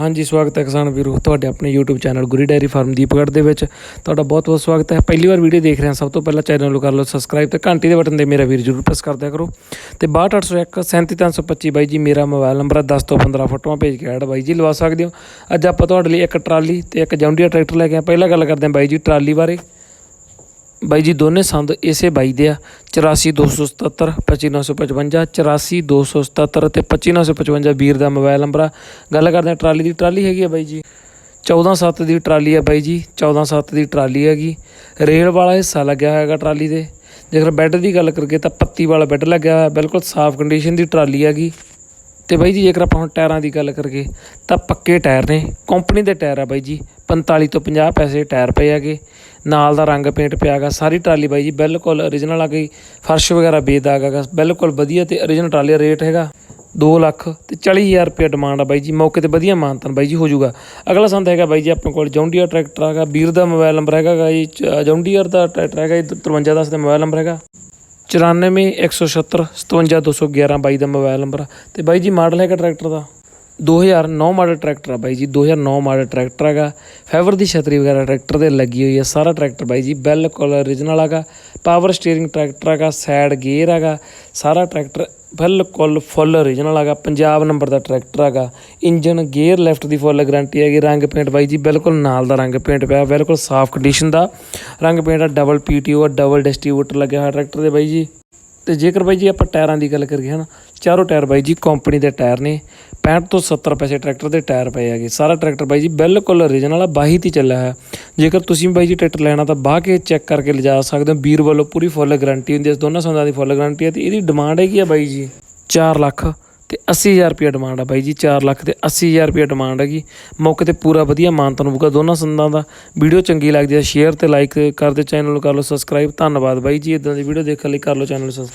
ਹਾਂਜੀ, ਸਵਾਗਤ ਹੈ ਕਿਸਾਨ ਵੀਰੋ ਤੁਹਾਡੇ ਆਪਣੇ YouTube channel Guri dairy farm Deepgarh ਦੇ ਵਿੱਚ। ਤੁਹਾਡਾ ਬਹੁਤ ਬਹੁਤ ਸਵਾਗਤ ਹੈ। ਪਹਿਲੀ ਵਾਰ ਵੀਡੀਓ ਦੇਖ ਰਹੇ ਹੋ। ਸਭ ਤੋਂ ਪਹਿਲਾਂ ਚੈਨਲ ਨੂੰ ਕਰ ਲਓ ਸਬਸਕ੍ਰਾਈਬ ਤੇ ਘੰਟੀ ਦੇ ਬਟਨ ਤੇ ਮੇਰਾ ਵੀਰ ਜਰੂਰ ਪ੍ਰੈਸ ਕਰ ਦਿਆ ਕਰੋ। ਤੇ 62801 37325 ਬਾਈ ਜੀ, ਮੇਰਾ ਮੋਬਾਈਲ ਨੰਬਰ ਹੈ 10 ਤੋਂ 15 ਫੋਟੋਆਂ ਭੇਜ ਕੇ ਐਡ ਬਾਈ ਜੀ ਲਵਾ ਸਕਦੇ ਹੋ। ਅੱਜ ਆਪਾਂ ਤੁਹਾਡੇ ਲਈ ਇੱਕ ਟਰਾਲੀ ਤੇ ਇੱਕ ਜੌਂਡੀਆ ਟਰੈਕਟਰ ਲੈ ਕੇ ਆਏ ਪਹਿਲਾਂ ਗੱਲ ਕਰਦੇ ਹਾਂ ਬਾਈ ਜੀ ਟਰਾਲੀ ਬਾਰੇ। ਬਾਈ ਜੀ, ਦੋਨੇ ਸੰਦ ਇਸੇ ਬਾਈ ਦੇ ਆ। 84277 25955 84277 ਤੇ 25955 ਵੀਰ ਦਾ ਮੋਬਾਈਲ ਨੰਬਰ ਆ। ਗੱਲ ਕਰਦੇ ਆ ਟਰਾਲੀ ਦੀ। ਟਰਾਲੀ ਹੈਗੀ ਆ ਬਾਈ ਜੀ? 147 ਦੀ ਟਰਾਲੀ ਆ ਬਾਈ ਜੀ 147 ਦੀ ਟਰਾਲੀ ਹੈਗੀ। ਰੇਲ ਵਾਲਾ ਹਿੱਸਾ ਲੱਗਿਆ ਹੋਇਆਗਾ ਟਰਾਲੀ ਦੇ। ਜੇਕਰ ਬੈੱਡ ਦੀ ਗੱਲ ਕਰੀਏ ਤਾਂ ਪੱਤੀ ਵਾਲਾ ਬੈੱਡ ਲੱਗਿਆ ਹੋਇਆ, ਬਿਲਕੁਲ ਸਾਫ਼ ਕੰਡੀਸ਼ਨ ਦੀ ਟਰਾਲੀ ਹੈਗੀ। ਤੇ ਬਾਈ ਜੀ, ਜੇਕਰ ਆਪਾਂ ਹੁਣ ਟਾਇਰਾਂ ਦੀ ਗੱਲ ਕਰੀਏ, ਤਾਂ ਪੱਕੇ ਟਾਇਰ ਨੇ ਕੰਪਨੀ ਦੇ ਟਾਇਰ ਆ ਬਾਈ ਜੀ 45 ਤੋਂ 50 ਪੈਸੇ ਟਾਇਰ ਪਏ ਹੈਗੇ, ਨਾਲ ਦਾ ਰੰਗ ਪੇਂਟ ਪਿਆਗਾ ਸਾਰੀ ਟਰਾਲੀ ਬਾਈ ਜੀ, ਬਿਲਕੁਲ origignal ਆ ਗਈ, ਫਰਸ਼ ਵਗੈਰਾ ਬੇਦਾਗ ਹੈਗਾ, ਬਿਲਕੁਲ ਵਧੀਆ ਤੇ origignal ਟਰਾਲੀ ਦਾ ਰੇਟ ਹੈਗਾ 2 ਲੱਖ ਤੇ 40000 ਰੁਪਏ ਡਿਮਾਂਡ ਆ ਬਾਈ ਜੀ, ਮੌਕੇ ਤੇ ਵਧੀਆ ਮਾਨਤਨ ਬਾਈ ਜੀ ਹੋ ਜਾਊਗਾ। ਅਗਲਾ ਸੰਦ ਹੈਗਾ ਬਾਈ ਜੀ, ਆਪਣੇ ਕੋਲ ਜੌਂਡੀਅਰ ਟਰੈਕਟਰ ਹੈਗਾ, ਵੀਰ ਦਾ ਮੋਬਾਈਲ ਨੰਬਰ ਹੈਗਾ ਗਾ ਜੀ ਜੌਂਡੀਅਰ ਦਾ ਟਰੈਕਟਰ ਹੈਗਾ ਜੀ 5310 ਦਾ ਮੋਬਾਈਲ ਨੰਬਰ ਹੈਗਾ। 94 176 57 211 ਬਾਈ ਦਾ ਮੋਬਾਈਲ ਨੰਬਰ ਆ। ਤੇ ਬਾਈ ਜੀ, ਮਾਡਲ ਹੈਗਾ ਟਰੈਕਟਰ ਦਾ 2009 ਮਾਡਲ ਟਰੈਕਟਰ ਆ ਬਾਈ ਜੀ 2009 ਮਾਡਲ ਟਰੈਕਟਰ ਹੈਗਾ। ਫੈਵਰ ਦੀ ਛਤਰੀ ਵਗੈਰਾ ਟਰੈਕਟਰ 'ਤੇ ਲੱਗੀ ਹੋਈ ਹੈ ਸਾਰਾ ਟਰੈਕਟਰ ਬਾਈ ਜੀ, ਬਿਲਕੁਲ origignal ਹੈਗਾ। ਪਾਵਰ ਸਟੀਅਰਿੰਗ ਟਰੈਕਟਰ ਹੈਗਾ ਸਾਈਡ ਗੇਅਰ ਹੈਗਾ, ਸਾਰਾ ਟਰੈਕਟਰ ਬਿਲਕੁਲ ਫੁੱਲ origignal ਹੈਗਾ। ਪੰਜਾਬ ਨੰਬਰ ਦਾ ਟਰੈਕਟਰ ਹੈਗਾ। ਇੰਜਨ ਗੇਅਰ ਲੈਫਟ ਦੀ ਫੁੱਲ ਗਾਰੰਟੀ ਹੈਗੀ। ਰੰਗ ਪੇਂਟ ਬਾਈ ਜੀ, ਬਿਲਕੁਲ ਨਾਲ ਦਾ ਰੰਗ ਪੇਂਟ ਪਿਆ, ਬਿਲਕੁਲ ਸਾਫ਼ ਕੰਡੀਸ਼ਨ ਦਾ। ਰੰਗ ਪੇਂਟ ਆ ਡਬਲ ਪੀਟੀਓ ਆ ਡਬਲ ਡਿਸਟ੍ਰੀਬਿਊਟਰ ਲੱਗਿਆ ਹੋਇਆ ਟਰੈਕਟਰ ਦੇ ਬਾਈ ਜੀ। ਤੇ ਜੇਕਰ ਬਾਈ ਜੀ ਆਪਾਂ ਟਾਇਰਾਂ ਦੀ ਗੱਲ ਕਰੀਏ ਹਨਾ, ਚਾਰੋਂ ਟਾਇਰ ਬਾਈ ਜੀ ਕੰਪਨੀ ਦੇ ਟਾਇਰ ਨੇ 65 ਤੋਂ 70 ਪੈਸੇ ਟਰੈਕਟਰ ਦੇ ਟਾਇਰ ਪਏ ਹੈਗੇ, ਸਾਰਾ ਟਰੈਕਟਰ ਬਾਈ ਜੀ ਬਿਲਕੁਲ origignal ਆ, ਬਾਹੀ ਤੇ ਚੱਲਿਆ ਹੈ ਜੇਕਰ ਤੁਸੀਂ ਬਾਈ ਜੀ ਟਰੈਕਟਰ ਲੈਣਾ ਤਾਂ ਬਾਹ ਕੇ ਚੈੱਕ ਕਰਕੇ ਲਿਜਾ ਸਕਦੇ ਹੋ, ਵੀਰ ਵੱਲੋਂ ਪੂਰੀ ਫੁੱਲ ਗਾਰੰਟੀ ਹੁੰਦੀ ਹੈ, ਦੋਨਾਂ ਸੰਦਾਂ ਦੀ ਫੁੱਲ ਗਾਰੰਟੀ ਹੈ, ਤੇ ਇਹਦੀ ਡਿਮਾਂਡ ਹੈਗੀ ਆ ਬਾਈ ਜੀ 4 ਲੱਖ। ਤੇ 80000 ਰੁਪਏ ਡਿਮਾਂਡ ਆ ਬਾਈ ਜੀ 4 ਲੱਖ ਤੇ 80000 ਰੁਪਏ ਡਿਮਾਂਡ ਹੈਗੀ। ਮੌਕੇ ਤੇ ਪੂਰਾ ਵਧੀਆ ਮਾਨਤਨ ਹੋਊਗਾ ਦੋਨਾਂ ਸੰਦਾਂ ਦਾ। ਵੀਡੀਓ ਚੰਗੀ ਲੱਗਦੀ ਹੈ ਸ਼ੇਅਰ ਤੇ ਲਾਈਕ ਕਰ ਦਿਓ ਚੈਨਲ ਨੂੰ ਕਰ ਲਓ ਸਬਸਕ੍ਰਾਈਬ ਧੰਨਵਾਦ ਬਾਈ ਜੀ ਇਦਾਂ ਦੀ ਵੀਡੀਓ ਦੇਖਣ ਲਈ ਕਰ ਲਓ ਚੈਨਲ ਨੂੰ ਸਬਸਕ੍ਰਾਈਬ